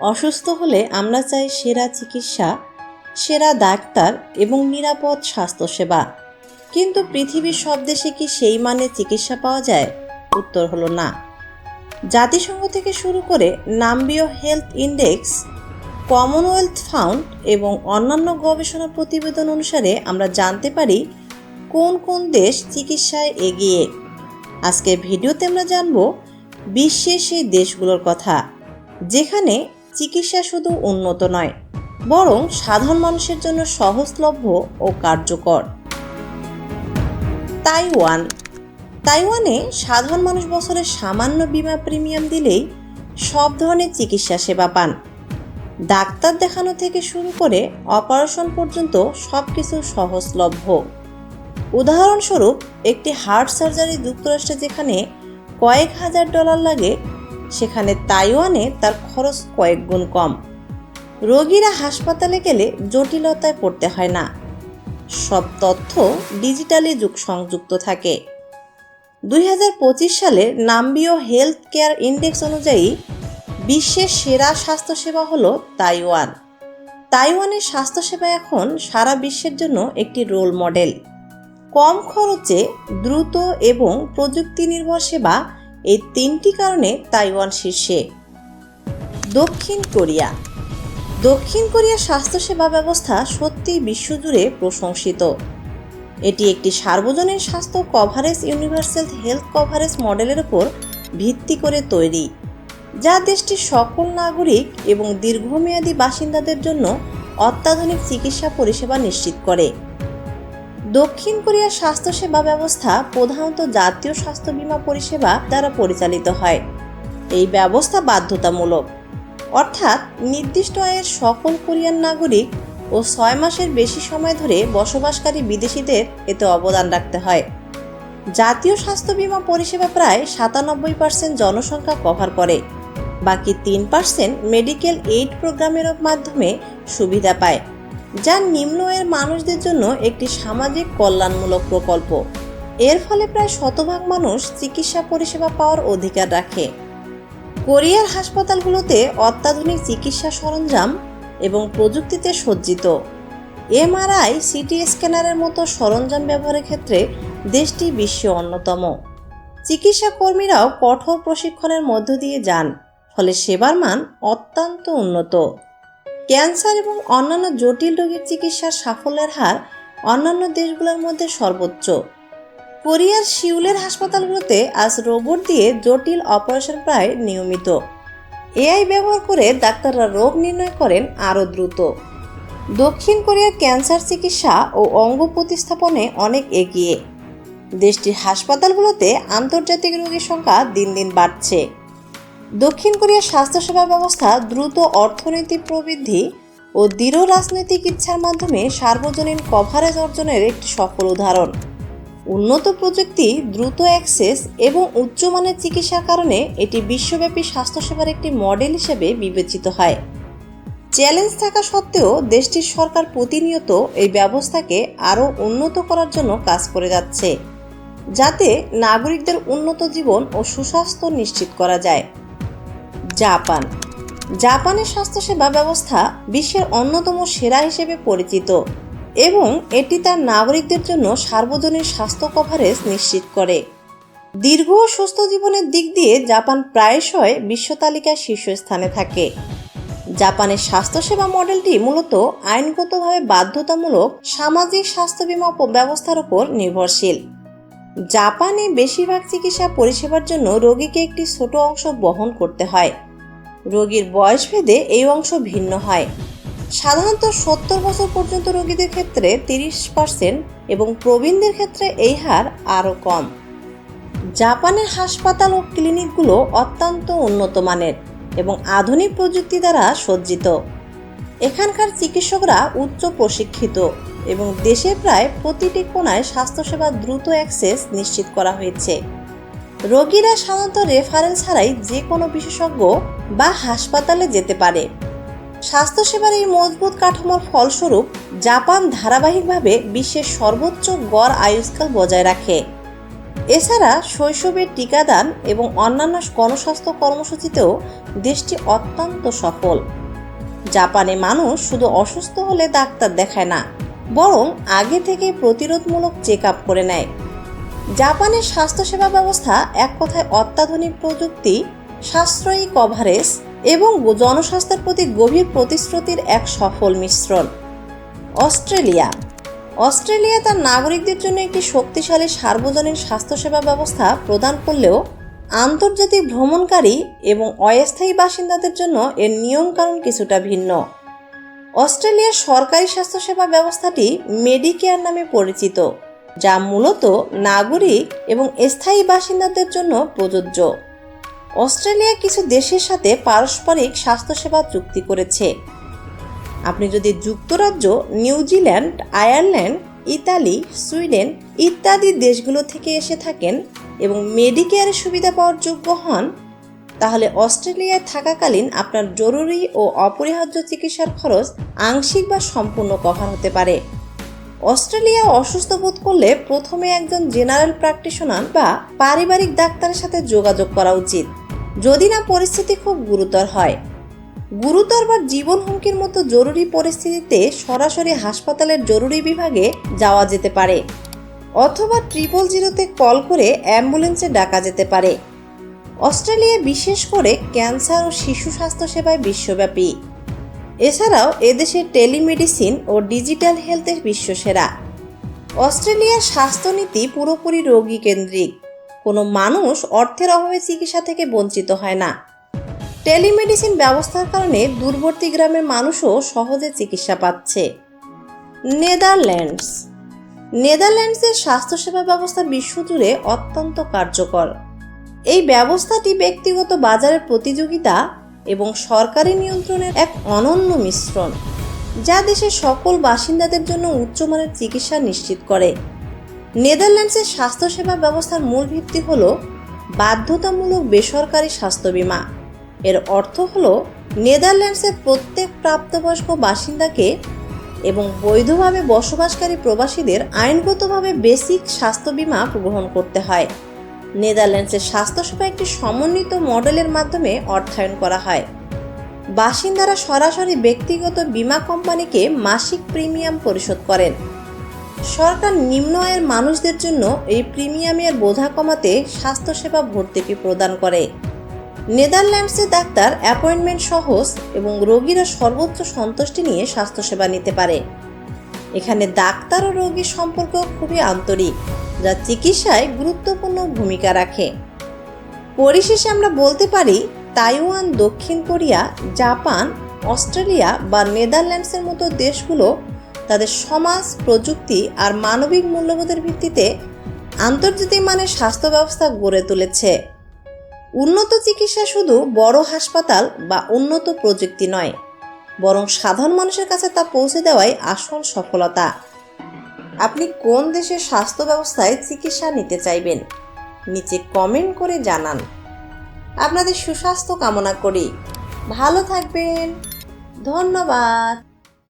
অসুস্থ হলে আমরা চাই সেরা চিকিৎসা, সেরা ডাক্তার এবং নিরাপদ স্বাস্থ্যসেবা। কিন্তু পৃথিবীর সব দেশে কি সেই মানে চিকিৎসা পাওয়া যায়? উত্তর হলো না। জাতিসংঘ থেকে শুরু করে নাম্বিয় হেলথ ইন্ডেক্স, কমনওয়েলথ ফাউন্ড এবং অন্যান্য গবেষণা প্রতিবেদন অনুসারে আমরা জানতে পারি কোন কোন দেশ চিকিৎসায় এগিয়ে। আজকের ভিডিওতে আমরা জানব বিশ্বের সেই দেশগুলোর কথা, যেখানে চিকিৎসা শুধু উন্নত নয়, বরং সাধারণ মানুষের জন্য সহজলভ্য ও কার্যকর। তাইওয়ান। তাইওয়ানে সাধারণ মানুষ বছরে সামান্য বিমা প্রিমিয়াম দিলেই সব ধরনের চিকিৎসা সেবা পান। ডাক্তার দেখানো থেকে শুরু করে অপারেশন পর্যন্ত সব কিছু সহজলভ্য। উদাহরণস্বরূপ, একটি হার্ট সার্জারি যুক্তরাষ্ট্রে যেখানে কয়েক হাজার ডলার লাগে সেখানে তাইওয়ানে তার খরচ কয়েক গুণ কম। রোগীরা হাসপাতালে গেলে জটিলতায় পড়তে হয় না। সব তথ্য ডিজিটালি যুগ সংযুক্ত থাকে। দুই হাজার পঁচিশ সালে নাম্বিও হেলথ কেয়ার ইন্ডেক্স অনুযায়ী বিশ্বের সেরা স্বাস্থ্যসেবা হল তাইওয়ান। তাইওয়ানের স্বাস্থ্যসেবা এখন সারা বিশ্বের জন্য একটি রোল মডেল। কম খরচে দ্রুত এবং প্রযুক্তি নির্ভর সেবা এই তিনটি কারণে তাইওয়ান শীর্ষে। দক্ষিণ কোরিয়া। দক্ষিণ কোরিয়ার স্বাস্থ্যসেবা ব্যবস্থা সত্যিই বিশ্বজুড়ে প্রশংসিত। এটি একটি সার্বজনীন স্বাস্থ্য কভারেজ ইউনিভার্সাল হেলথ কভারেজ মডেলের উপর ভিত্তি করে তৈরি, যা দেশটির সকল নাগরিক এবং দীর্ঘমেয়াদী বাসিন্দাদের জন্য অত্যাধুনিক চিকিৎসা পরিষেবা নিশ্চিত করে। দক্ষিণ কোরিয়ার স্বাস্থ্যসেবা ব্যবস্থা প্রধানত জাতীয় স্বাস্থ্য বীমা পরিষেবা দ্বারা পরিচালিত হয়। এই ব্যবস্থা বাধ্যতামূলক। অর্থাৎ নির্দিষ্ট আয়ের সকল কোরিয়ান নাগরিক ও ছয় মাসের বেশি সময় ধরে বসবাসকারী বিদেশিদের এতে অবদান রাখতে হয়। জাতীয় স্বাস্থ্য বীমা পরিষেবা প্রায় সাতানব্বই পার্সেন্ট জনসংখ্যা কভার করে। বাকি তিন পার্সেন্ট মেডিকেল এইড প্রোগ্রামের মাধ্যমে সুবিধা পায়। যা নিম্ন আয়ের মানুষদের জন্য একটি সামাজিক কল্যাণমূলক প্রকল্প। এর ফলে প্রায় শতভাগ মানুষ চিকিৎসা পরিষেবা পাওয়ার অধিকার রাখে। কোরিয়ার হাসপাতালগুলোতে অত্যাধুনিক চিকিৎসা সরঞ্জাম এবং প্রযুক্তিতে সজ্জিত। এমআরআই, সিটি স্ক্যানারের মতো সরঞ্জাম ব্যবহারের ক্ষেত্রে দেশটি বিশ্বে অন্যতম। চিকিৎসা কর্মীরাও কঠোর প্রশিক্ষণের মধ্য দিয়ে যান, ফলে সেবার মান অত্যন্ত উন্নত। ক্যান্সার এবং অন্যান্য জটিল রোগের চিকিৎসার সাফল্যের হার অন্যান্য দেশগুলোর মধ্যে সর্বোচ্চ। কোরিয়ার শিউলের হাসপাতালগুলোতে আজ রোবট দিয়ে জটিল অপারেশন প্রায় নিয়মিত। এআই ব্যবহার করে ডাক্তাররা রোগ নির্ণয় করেন আরও দ্রুত। দক্ষিণ কোরিয়ার ক্যান্সার চিকিৎসা ও অঙ্গ প্রতিস্থাপনে অনেক এগিয়ে। দেশটির হাসপাতালগুলোতে আন্তর্জাতিক রোগীর সংখ্যা দিন দিন বাড়ছে। দক্ষিণ কোরিয়ার স্বাস্থ্যসেবা ব্যবস্থা দ্রুত অর্থনৈতিক প্রবৃদ্ধি ও দৃঢ় রাজনৈতিক ইচ্ছার মাধ্যমে সার্বজনীন কভারেজ অর্জনের একটি সফল উদাহরণ। উন্নত প্রযুক্তি, দ্রুত অ্যাক্সেস এবং উচ্চমানের চিকিৎসার কারণে এটি বিশ্বব্যাপী স্বাস্থ্যসেবার একটি মডেল হিসেবে বিবেচিত হয়। চ্যালেঞ্জ থাকা সত্ত্বেও দেশটির সরকার প্রতিনিয়ত এই ব্যবস্থাকে আরও উন্নত করার জন্য কাজ করে যাচ্ছে, যাতে নাগরিকদের উন্নত জীবন ও সুস্বাস্থ্য নিশ্চিত করা যায়। জাপান। জাপানের স্বাস্থ্যসেবা ব্যবস্থা বিশ্বের অন্যতম সেরা হিসেবে পরিচিত এবং এটি তার নাগরিকদের জন্য সার্বজনীন স্বাস্থ্য কভারেজ নিশ্চিত করে। দীর্ঘ ও সুস্থ জীবনের দিক দিয়ে জাপান প্রায়শই বিশ্ব তালিকায় শীর্ষস্থানে থাকে। জাপানের স্বাস্থ্যসেবা মডেলটি মূলত আইনগতভাবে বাধ্যতামূলক সামাজিক স্বাস্থ্য বীমা ব্যবস্থার উপর নির্ভরশীল। জাপানে বেশিরভাগ চিকিৎসা পরিষেবার জন্য রোগীকে একটি ছোট অংশ বহন করতে হয়। রোগীর বয়স ভেদে এই অংশ ভিন্ন হয়। সাধারণত সত্তর বছর পর্যন্ত রোগীদের ক্ষেত্রে তিরিশ পার্সেন্ট এবং প্রবীণদের ক্ষেত্রে এই হার আরও কম। জাপানের হাসপাতাল ও ক্লিনিকগুলো অত্যন্ত উন্নত মানের এবং আধুনিক প্রযুক্তি দ্বারা সজ্জিত। এখানকার চিকিৎসকরা উচ্চ প্রশিক্ষিত এবং দেশের প্রায় প্রতিটি কোনায় স্বাস্থ্যসেবা দ্রুত অ্যাক্সেস নিশ্চিত করা হয়েছে। রোগীরা সাধারণত রেফারেল ছাড়াই যে কোনো বিশেষজ্ঞ বা হাসপাতালে যেতে পারে। স্বাস্থ্যসেবার এই মজবুত কাঠামোর ফলস্বরূপ জাপান ধারাবাহিকভাবে বিশ্বের সর্বোচ্চ গড় আয়ুষ্কাল বজায় রাখে। এছাড়া শৈশবের টিকাদান এবং অন্যান্য গণস্বাস্থ্য কর্মসূচিতেও দেশটি অত্যন্ত সফল। জাপানে মানুষ শুধু অসুস্থ হলে ডাক্তার দেখায় না, বরং আগে থেকে প্রতিরোধমূলক চেক আপ করে নেয়। জাপানের স্বাস্থ্যসেবা ব্যবস্থা এক কথায় অত্যাধুনিক প্রযুক্তি সাশ্রয়ী কভারেজ এবং জনস্বাস্থ্যের প্রতি গভীর প্রতিশ্রুতির এক সফল মিশ্রণ। অস্ট্রেলিয়া। অস্ট্রেলিয়া তার নাগরিকদের জন্য একটি শক্তিশালী সার্বজনীন স্বাস্থ্যসেবা ব্যবস্থা প্রদান করলেও আন্তর্জাতিক ভ্রমণকারী এবং অস্থায়ী বাসিন্দাদের জন্য এর নিয়মকানুন কিছুটা ভিন্ন। অস্ট্রেলিয়ার সরকারি স্বাস্থ্যসেবা ব্যবস্থাটি মেডিকেয়ার নামে পরিচিত, যা মূলত নাগরিক এবং স্থায়ী বাসিন্দাদের জন্য প্রযোজ্য। অস্ট্রেলিয়া কিছু দেশের সাথে পারস্পরিক স্বাস্থ্যসেবা চুক্তি করেছে। আপনি যদি যুক্তরাজ্য নিউজিল্যান্ড আয়ারল্যান্ড, ইতালি, সুইডেন ইত্যাদি দেশগুলো থেকে এসে থাকেন এবং মেডিকেয়ারের সুবিধা পাওয়ার যোগ্য হন, তাহলে অস্ট্রেলিয়ায় থাকাকালীন আপনার জরুরি ও অপরিহার্য চিকিৎসার খরচ আংশিক বা সম্পূর্ণ কভার হতে পারে। অস্ট্রেলিয়া অসুস্থ বোধ করলে প্রথমে একজন জেনারেল প্র্যাকটিশনার বা পারিবারিক ডাক্তারের সাথে যোগাযোগ করা উচিত। যদি না পরিস্থিতি খুব গুরুতর হয়। গুরুতর বা জীবন হুমকির মতো জরুরি পরিস্থিতিতে সরাসরি হাসপাতালের জরুরি বিভাগে যাওয়া যেতে পারে, অথবা ট্রিপল জিরোতে কল করে অ্যাম্বুলেন্সে ডাকা যেতে পারে। অস্ট্রেলিয়া বিশেষ করে ক্যান্সার ও শিশু স্বাস্থ্যসেবায় বিশ্বব্যাপী। এছাড়াও এদেশের টেলিমেডিসিন ও ডিজিটাল হেলথের বিশ্বসেরা। অস্ট্রেলিয়ার স্বাস্থ্যনীতি পুরোপুরি রোগী কেন্দ্রিক। কোনো মানুষ অর্থের অভাবে চিকিৎসা থেকে বঞ্চিত হয় না। টেলিমেডিসিন ব্যবস্থার কারণে দূরবর্তী গ্রামের মানুষও সহজে চিকিৎসা পাচ্ছে। নেদারল্যান্ডস। নেদারল্যান্ডসের স্বাস্থ্যসেবা ব্যবস্থা বিশ্বজুড়ে অত্যন্ত কার্যকর। এই ব্যবস্থাটি ব্যক্তিগত বাজারের প্রতিযোগিতা এবং সরকারি নিয়ন্ত্রণের এক অনন্য মিশ্রণ, যা দেশের সকল বাসিন্দাদের জন্য উচ্চমানের চিকিৎসা নিশ্চিত করে। নেদারল্যান্ডসের স্বাস্থ্যসেবা ব্যবস্থার মূল ভিত্তি হল বাধ্যতামূলক বেসরকারি স্বাস্থ্য বীমা। এর অর্থ হল নেদারল্যান্ডসের প্রত্যেক প্রাপ্তবয়স্ক বাসিন্দাকে এবং বৈধভাবে বসবাসকারী প্রবাসীদের আইনগতভাবে বেসিক স্বাস্থ্য বীমা গ্রহণ করতে হয়। নেদারল্যান্ডসের স্বাস্থ্যসেবা একটি সমন্বিত মডেলের মাধ্যমে অর্থায়ন করা হয়। বাসিন্দারা সরাসরি ব্যক্তিগত বীমা কোম্পানিকে মাসিক প্রিমিয়াম পরিশোধ করেন। সরকার নিম্ন আয়ের মানুষদের জন্য এই প্রিমিয়ামের বোঝা কমাতে স্বাস্থ্যসেবা ভর্তুকি প্রদান করে। নেদারল্যান্ডসে ডাক্তার, অ্যাপয়েন্টমেন্ট সহজ এবং রোগীরা সর্বোচ্চ সন্তুষ্টি নিয়ে স্বাস্থ্যসেবা নিতে পারে। এখানে ডাক্তার ও রোগীর সম্পর্ক খুবই আন্তরিক, যা চিকিৎসায় গুরুত্বপূর্ণ ভূমিকা রাখে। পরিশেষে আমরা বলতে পারি, তাইওয়ান, দক্ষিণ কোরিয়া, জাপান, অস্ট্রেলিয়া বা নেদারল্যান্ডসের মতো দেশগুলো তাদের সমাজ, প্রযুক্তি আর মানবিক মূল্যবোধের ভিত্তিতে আন্তর্জাতিক মানের স্বাস্থ্য ব্যবস্থা গড়ে তুলেছে। উন্নত চিকিৎসা শুধু বড় হাসপাতাল বা উন্নত প্রযুক্তি নয়, বরং সাধারণ মানুষের কাছে তা পৌঁছে দেওয়াই আসল সফলতা। আপনি কোন দেশের স্বাস্থ্য ব্যবস্থায় চিকিৎসা নিতে চাইবেন, নিচে কমেন্ট করে জানান। আপনাদের সুস্বাস্থ্য কামনা করি। ভালো থাকবেন। ধন্যবাদ।